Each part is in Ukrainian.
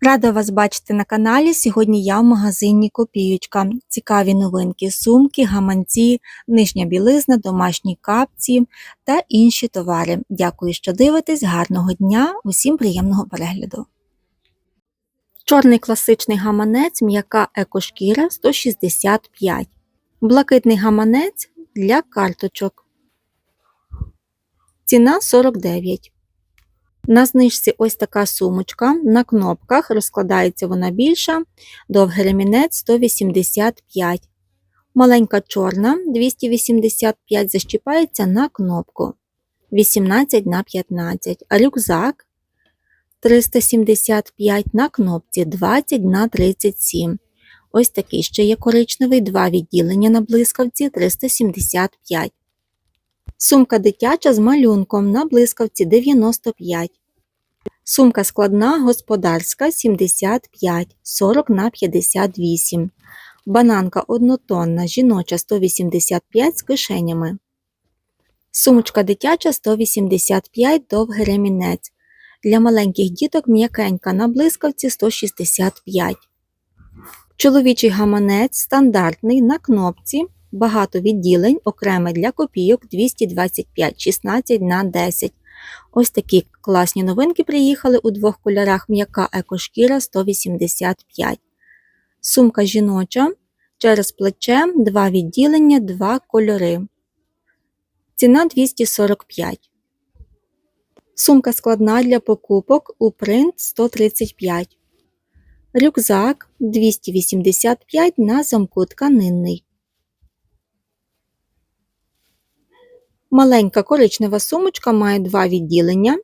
Рада вас бачити на каналі. Сьогодні я в магазині Копіючка. Цікаві новинки, сумки, гаманці, нижня білизна, домашні капці та інші товари. Дякую, що дивитесь. Гарного дня, усім приємного перегляду. Чорний класичний гаманець, м'яка екошкіра 165. Блакитний гаманець для карточок. Ціна 49. На знижці ось така сумочка. На кнопках розкладається вона більша, довгий ремінець 185. Маленька чорна 285 защіпається на кнопку 18 на 15, а рюкзак 375 на кнопці 20 на 37. Ось такий ще є коричневий, два відділення на блискавці 375. Сумка дитяча з малюнком на блискавці 95. Сумка складна господарська 75, 40 на 58. Бананка однотонна жіноча 185 з кишенями. Сумочка дитяча 185 довгий ремінець. Для маленьких діток м'якенька на блискавці 165. Чоловічий гаманець стандартний на кнопці багато відділень, окреме для копійок 225, 16 на 10. Ось такі класні новинки приїхали у двох кольорах м'яка екошкіра 185. Сумка жіноча через плече, два відділення, два кольори. Ціна 245. Сумка складна для покупок у принт 135. Рюкзак 285 на замку тканинний. Маленька коричнева сумочка має два відділення.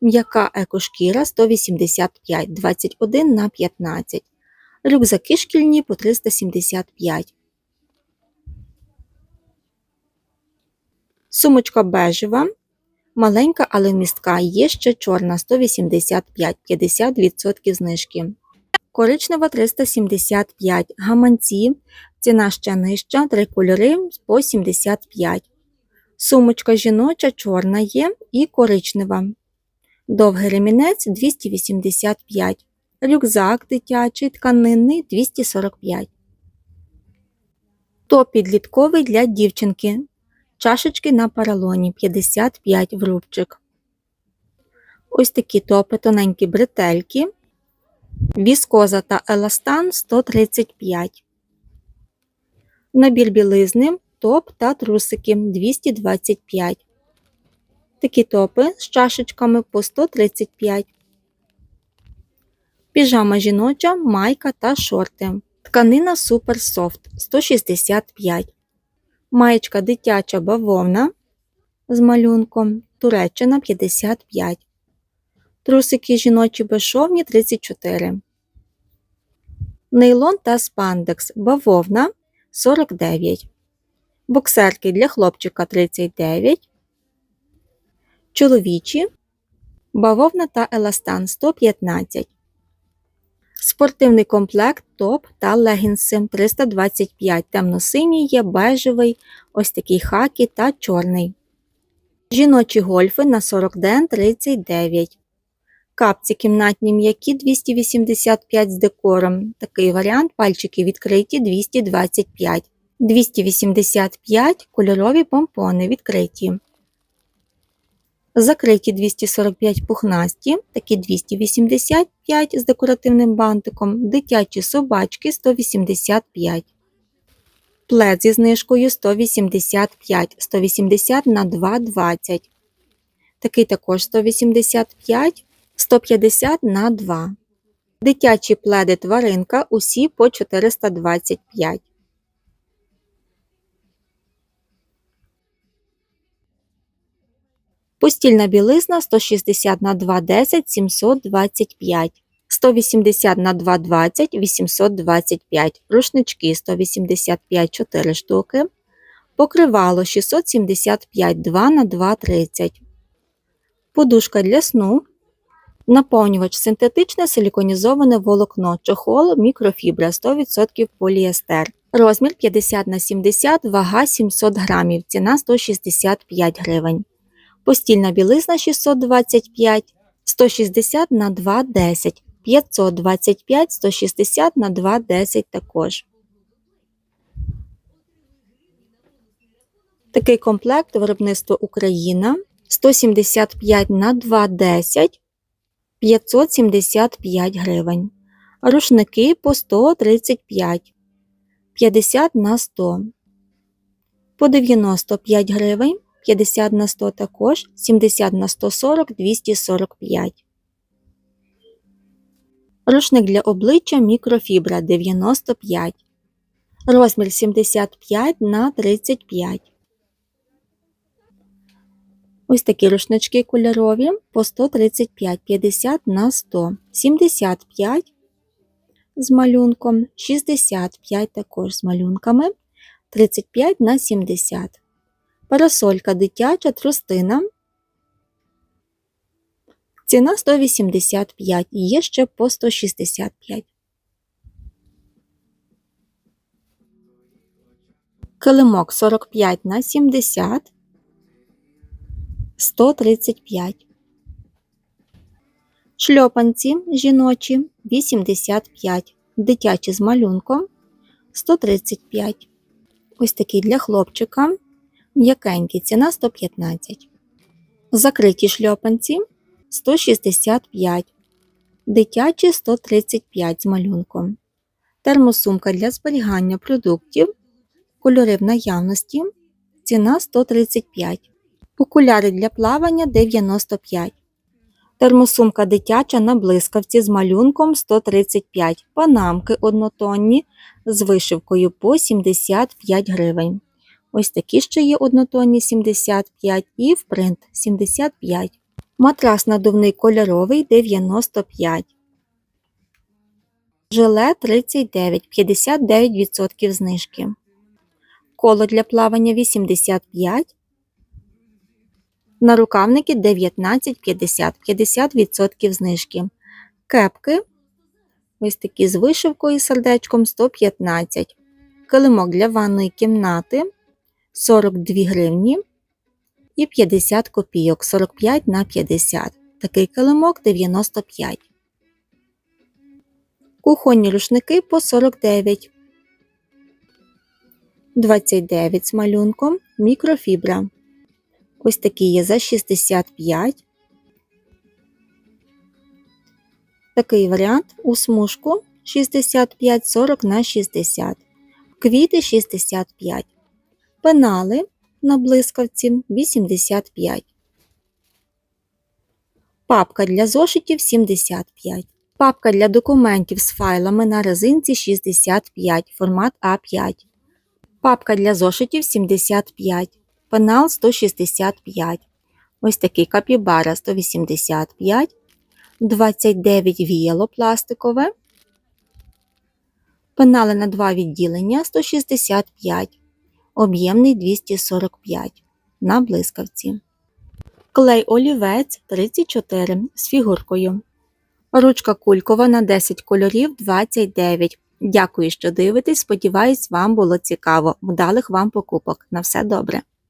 М'яка екошкіра 185 21 на 15. Рюкзаки шкільні по 375. Сумочка бежева. Маленька, але містка. Є ще чорна 185 50% знижки. Коричнева 375. Гаманці. Ціна ще нижча. Три кольори по 75. Сумочка жіноча чорна є і коричнева. Довгий ремінець 285. Рюкзак дитячий тканинний 245. Топ підлітковий для дівчинки. Чашечки на паралоні 55 в рубчик. Ось такі топи тоненькі бретельки. Віскоза та еластан 135. Набір білизни топ та трусики 225. Такі топи з чашечками по 135. Піжама жіноча, майка та шорти. Тканина Soft 165. Маєчка дитяча бавовна з малюнком Туреччина 55. Трусики жіночі безшовні 34. Нейлон та спандекс бавовна 49 боксерки для хлопчика 39, чоловічі, бавовна та еластан 115, спортивний комплект топ та легінси 325, темно-синій є, бежевий, ось такий хакі та чорний. Жіночі гольфи на 40 ден 39. Капці кімнатні м'які 285 з декором. Такий варіант пальчики відкриті 225. 285 кольорові помпони відкриті. Закриті 245 пухнасті, такі 285 з декоративним бантиком, дитячі собачки 185. Плед зі знижкою 185, 180 на 2,20. Такий також 185, 150 на 2. Дитячі пледи тваринка усі по 425. Постільна білизна 160 на 210 725, 180 на 220 825, рушнички 185 4 штуки, покривало 675 2 на 230, подушка для сну, наповнювач синтетичне силіконізоване волокно, чохол, мікрофібра 100% поліестер. Розмір 50 на 70, вага 700 грамів, ціна 165 гривень. Постільна білизна 625, 160 на 2,10, 525 160 на 210 також. Такий комплект виробництво Україна 175 на 210 575 гривень. Рушники по 135 50 на 100. По 95 гривень 50 на 100 також, 70 на 140 245. Рушник для обличчя мікрофібра 95. Розмір 75 на 35. Ось такі рушнички кольорові по 135, 50 на 100, 75 з малюнком, 65 також з малюнками, 35 на 70. Парасолька дитяча трустина. Ціна 185 і є ще по 165. Килимок 45 на 70. 135. Шльопанці жіночі 85. Дитячі з малюнком 135. Ось такий для хлопчика. М'якенький ціна 115. Закриті шльопанці 165. Дитячі 135 з малюнком. Термосумка для зберігання продуктів. Кольори в наявності. Ціна 135. Окуляри для плавання 95. Термосумка дитяча на блискавці з малюнком 135. Панамки однотонні з вишивкою по 75 гривень. Ось такі ще є однотонні 75 і в принт 75. Матрас надувний кольоровий 95. Жиле 39, 59% знижки. Коло для плавання 85. Нарукавники 19,50, 50% знижки. Кепки ось такі з вишивкою і сердечком 115. Килимок для ванної кімнати 42 гривні і 50 копійок 45 на 50. Такий килимок 95. Кухонні рушники по 49. 29 з малюнком мікрофібра. Ось такі є за 65. Такий варіант у смужку 65-40 на 60. Квіти 65. Пенали на блискавці 85. Папка для зошитів 75. Папка для документів з файлами на резинці 65, формат А5. Папка для зошитів 75. Пенал 165. Ось такий капібара 185. 29 віяло пластикове. Пенали на два відділення 165. Об'ємний 245 на блискавці. Клей олівець 34 з фігуркою. Ручка кулькова на 10 кольорів 29. Дякую, що дивитесь. Сподіваюсь, вам було цікаво. Вдалих вам покупок. На все добре!